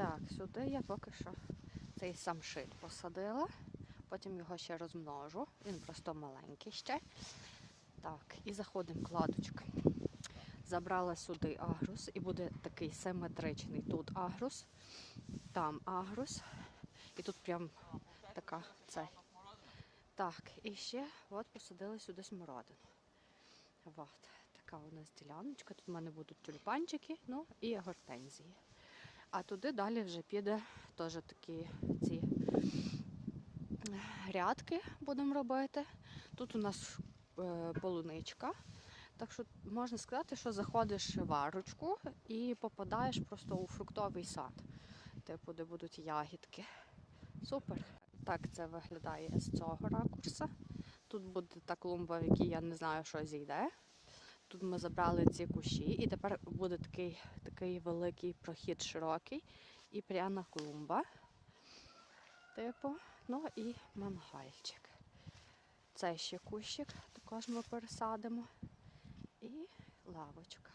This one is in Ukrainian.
Так, сюди я поки що цей самшит посадила, потім його ще розмножу. Він просто маленький ще. Так, і заходимо кладочка. Забрала сюди агрус і буде такий симетричний. Тут агрус, там агрус. І тут прям така цей. Так, і ще от посадили сюди смородину. От, така у нас діляночка. Тут в мене будуть тюльпанчики, ну і гортензії. А туди далі вже піде теж такі ці грядки будемо робити. Тут у нас е, полуничка. Так що можна сказати, що заходиш в арочку і попадаєш просто у фруктовий сад, типу, де будуть ягідки. Супер. Так це виглядає з цього ракурса. Тут буде та клумба, в якій я не знаю, що зійде. Тут ми забрали ці кущі, і тепер буде такий, такий великий прохід широкий і пряна клумба. Типу, ну і мангальчик. Це ще кущик, також ми пересадимо. І лавочка.